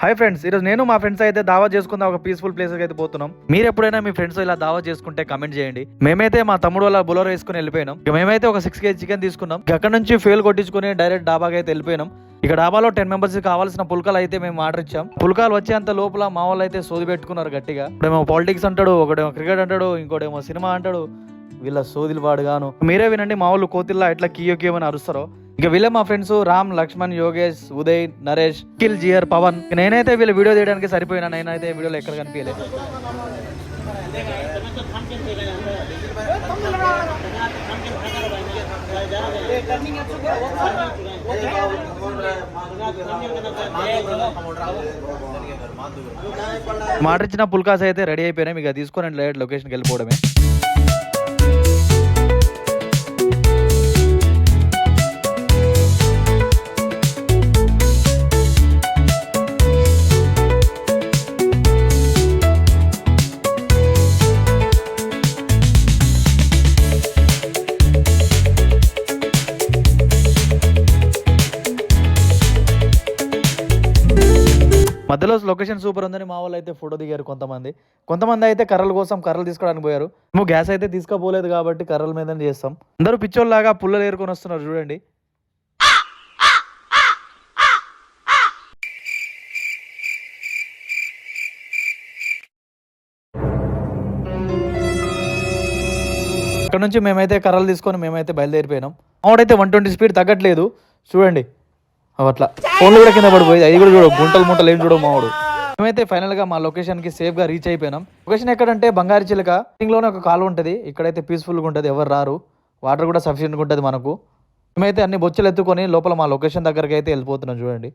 Hi friends ఈరోజు నేను మా ఫ్రెండ్స్ అయితే దావా చేసుకుందాం ఒక పీస్ఫుల్ ప్లేస్ అయితే పోతున్నాం. మీరు ఎప్పుడైనా మీ ఫ్రెండ్స్ ఇలా దావా చేసుకుంటే కమెంట్ చేయండి. మేమైతే మా తమ్ముడు వాళ్ళ బులర్ వేసుకుని వెళ్ళిపోయినాం. మేమైతే ఒక సిక్స్ కేజీ చికెన్ తీసుకున్నాం. ఇక అక్కడ నుంచి ఫెయిల్ కొట్టించుకుని డైరెక్ట్ డాబాకి అయితే వెళ్ళిపోయినాం. ఇక డాబాలో టెన్ మెంబర్స్ కావాల్సిన పుల్కాలు అయితే మేము ఆర్డర్ ఇచ్చాం. పుల్కాలు వచ్చేంత లోపల మా వాళ్ళు అయితే సోది పెట్టుకున్నారు గట్టిగా. ఇప్పుడేమో పాలిటిక్స్ అంటాడు ఒకటేమో క్రికెట్ అంటాడు ఇంకోటేమో సినిమా అంటాడు. వీళ్ళ సోదిలు పాడుగాను. మీరే వినండి మా వాళ్ళు కోతిల్లా ఎట్లా కియో కియోమని అరుస్తారో. ఇక వీళ్ళే మా ఫ్రెండ్స్ రామ్ లక్ష్మణ్ యోగేష్ ఉదయ్ నరేష్ కిల్ జియర్ పవన్. ఇక నేనైతే వీళ్ళ వీడియో తీయడానికి సరిపోయినా నేనైతే వీడియోలో ఎక్కడ కనిపించలేదు. మాట ఇచ్చిన పుల్కాస్ అయితే రెడీ అయిపోయినాయి. ఇక తీసుకొని లేట్ లొకేషన్కి వెళ్ళిపోవడమే. మధ్యలో లొకేషన్ సూపర్ ఉందని మా వాళ్ళు అయితే ఫోటో దిగారు కొంతమంది. కొంతమంది అయితే కర్రల కోసం కర్రలు తీసుకోవడానికి పోయారు. మేము గ్యాస్ అయితే తీసుకోపోలేదు కాబట్టి కర్రల మీదనే చేస్తాం. అందరూ పిచ్చోళ్ళలాగా పుల్లలు ఏరుకొని వస్తున్నారు చూడండి. ఇక్కడ నుంచి మేమైతే కర్రలు తీసుకొని మేమైతే బయలుదేరిపోయినాం. ఆవిడైతే వన్ ట్వంటీ స్పీడ్ తగ్గట్లేదు. చూడండి. అట్లా. ఫోన్లు కూడా కింద పడిపోయి అది కూడా చూడు గుంటలు ముంటలు ఏం చూడవు మావాడు. మేమైతే ఫైనల్గా మా లొకేషన్కి సేఫ్గా రీచ్ అయిపోయినాం. లొకేషన్ ఎక్కడంటే బంగారు చిలక. లోనే ఒక కాలువ ఉంటుంది. ఇక్కడైతే పీస్ఫుల్గా ఉంటుంది. ఎవరు రారు. వాటర్ కూడా సఫిషియెంట్గా ఉంటుంది మనకు. మేమైతే అన్ని బొచ్చలు ఎత్తుకొని లోపల మా లొకేషన్ దగ్గరికి అయితే వెళ్ళిపోతున్నాం చూడండి.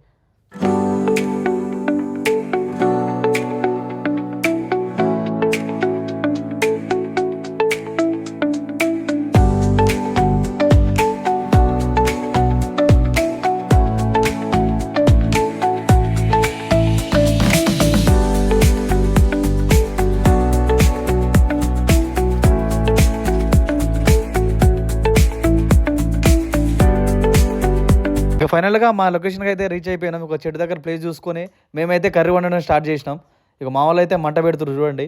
ఫైనల్గా మా లొకేషన్కి అయితే రీచ్ అయిపోయినాం. ఒక చెట్టు దగ్గర ప్లేస్ చూసుకొని మేమైతే కర్రీ వండడం స్టార్ట్ చేసినాం. ఇక మా వాళ్ళు అయితే మంట పెడుతురు చూడండి.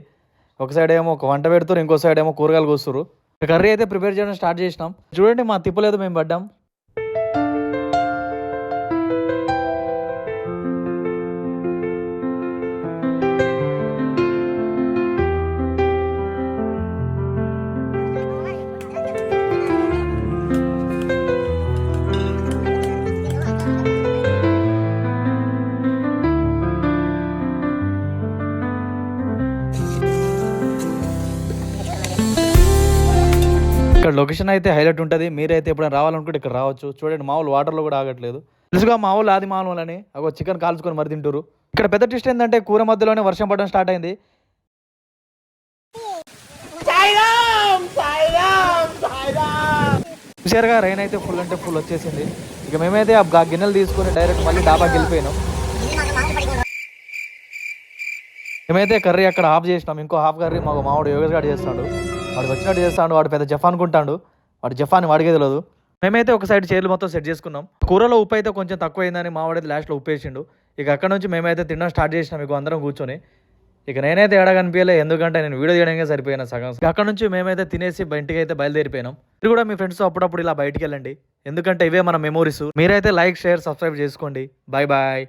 ఒక సైడ్ ఏమో ఒక వంట పెడుతురు ఇంకో సైడ్ ఏమో కూరగాయలు కోస్తురు కర్రీ అయితే ప్రిపేర్ చేయడం స్టార్ట్ చేసినాం. చూడండి మా తిప్పలేదు మేము పడ్డాం. ఇక్కడ లొకేషన్ అయితే హైలైట్ ఉంటుంది. మీరైతే ఎప్పుడైనా రావాలనుకుంటే ఇక్కడ రావచ్చు. చూడండి మామూలు వాటర్లో కూడా ఆగట్లేదు. తెలుసుగా మామూలు ఆది మామూలు అని అగో చికెన్ కాల్చుకొని మరి తింటారు ఇక్కడ పెద్ద ట్విస్ట్ ఏంటంటే కూర మధ్యలోనే వర్షం పడడం స్టార్ట్ అయింది. చూసారుగా రైన్ అయితే ఫుల్ అంటే ఫుల్ వచ్చేసింది. ఇక మేమైతే ఆ గిన్నెలు తీసుకొని డైరెక్ట్ మళ్ళీ డాబాకి వెళ్ళిపోయినాం. మేమైతే కర్రీ అక్కడ హాఫ్ చేసినాం. ఇంకో హాఫ్ కర్రీ మాకు మావాడు యోగేష్ గారు చేస్తాడు. వాడు వచ్చినట్టు చేస్తాడు వాడు పెద్ద జఫా అనుకుంటాడు. వాడు జఫ్ అని వాడికే తెలియదు మేమైతే ఒక సైడ్ చైర్లు మొత్తం సెట్ చేసుకున్నాం. కూరలో ఉప్పు అయితే కొంచెం తక్కువ అయిందని మావాడైతే లాస్ట్లో ఉప్పు వేసిండు ఇక అక్కడ నుంచి మేమైతే తినడం స్టార్ట్ చేసినాం మీకు అందరం కూర్చొని. ఇక నేనైతే ఏడా కనిపించలే ఎందుకంటే నేను వీడియో చేయడానికి సరిపోయినా సగం. అక్కడ నుంచి మేమైతే తినేసి ఇంటికి అయితే బయలుదేరిపోయినాం. మీరు కూడా మీ ఫ్రెండ్స్ అప్పుడప్పుడు ఇలా బయటికి వెళ్ళండి. ఎందుకంటే ఇవే మన మెమోరీస్ మీరైతే లైక్ షేర్ సబ్స్క్రైబ్ చేసుకోండి. Bye bye